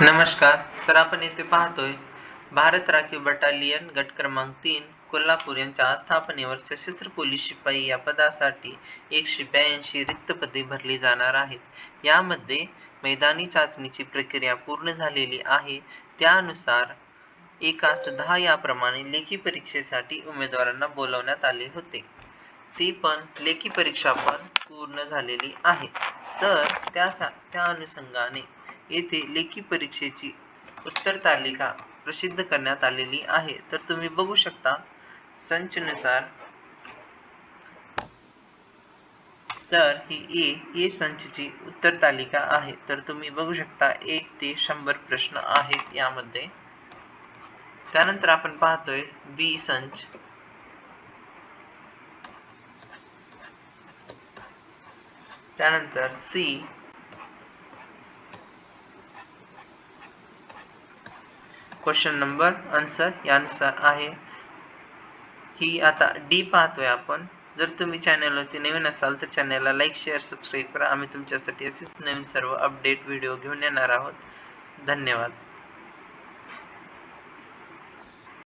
नमस्कार तर आपण येथे पाहतोय भारत राखीव बटालियन गट क्रमांक तीन कोल्हापूर यांच्या स्थापनेवर सशस्त्र पोलीस शिपाई या पदासाठी एकशे ब्याऐंशी रिक्त पदे भरली जाणार आहेत. यामध्ये मैदानी चाचणीची प्रक्रिया पूर्ण झालेली आहे. त्यानुसार एकास दहा याप्रमाणे लेखी परीक्षेसाठी उमेदवारांना बोलवण्यात आले होते. ती पण लेखी परीक्षा पण पूर्ण झालेली आहे. तर त्या त्या अनुषंगाने येथे लेखी परीक्षेची उत्तर तालिका प्रसिद्ध करण्यात आलेली आहे. तर तुम्ही बघू शकता संचनुसार. तर ही ए ए संचची उत्तर तालिका आहे. तर तुम्ही बघू शकता एक ते शंभर प्रश्न आहेत यामध्ये. त्यानंतर आपण पाहतोय बी संच. त्यानंतर सी क्वेश्चन नंबर आन्सर यानुसार आहे. ही आता डी पाहतोय आपण. जर तुम्ही चॅनलवरती नवीन असाल तर चॅनलला लाईक शेअर सबस्क्राईब करा. आम्ही तुमच्यासाठी असेच नवीन सर्व अपडेट व्हिडिओ घेऊन येणार आहोत. धन्यवाद.